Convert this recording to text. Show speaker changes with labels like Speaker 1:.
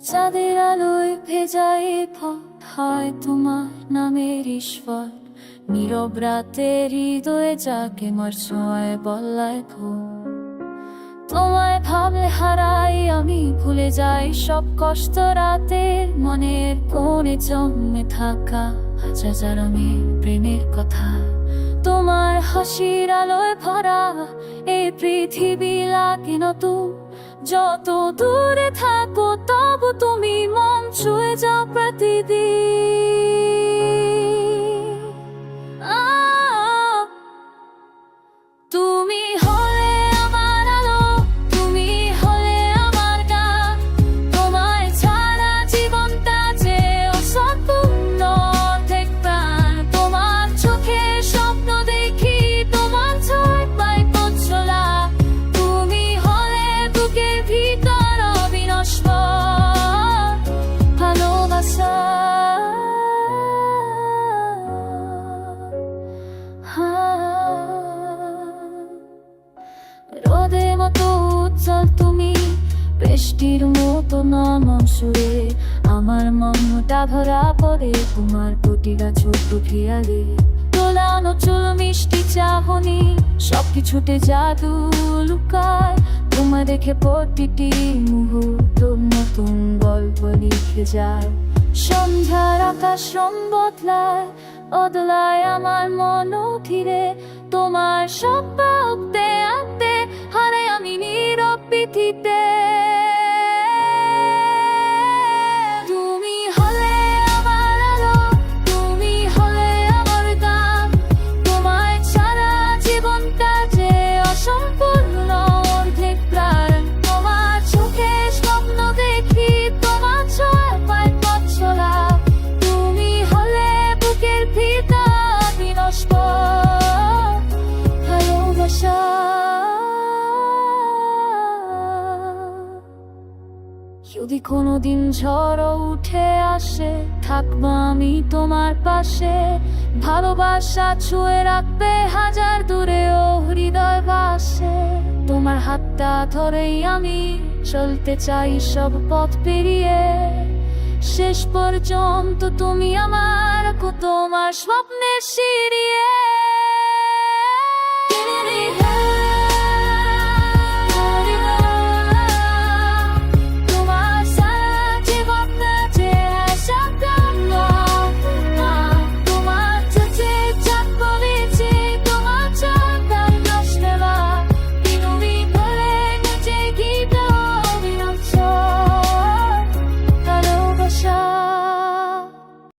Speaker 1: চাঁদের আলোয় ভেজাই পথ হয় তোমার নামের ঈশ্বর। নীরব রাতে হৃদয়ে যাকে মার সময় বল্লায় তোমায় ভাবলে হারাই আমি, ভুলে যাই সব কষ্ট রাতের মনের কোণে জন্মে থাকা হাজার আমি প্রেমের কথা। তোমার হাসির আলোয় ভরা এই পৃথিবী লাগে নতুন যত দূরে থাকো তবু তুমি মন বৃষ্টির মতো নমন সুরে আমার মনটা ভরা পড়ে তোমার প্রতিটা ছোট্ট খেয়ালে। তোলানো চুল, মিষ্টি চাহনি, সবকিছুতে জাদু লুকায়। তোমায় দেখে প্রতিটি মুহূর্ত নতুন গল্প লিখে যায়। সন্ধ্যার আকাশ রং বদলায় বদলায় আমার মন ধীরে তোমার সব ভালোবাসা। যদি কোনোদিন ঝড় উঠে আসে, থাকব আমি তোমার পাশে। ভালোবাসা ছুঁয়ে রাখবে হাজার দূরেও হৃদয় বাসে তোমার হাতটা ধরেই আমি চলতে চাই সব পথ পেরিয়ে। শেষ পর্যন্ত তুমি আমার তোমার স্বপ্নের সিঁড়িয়ে।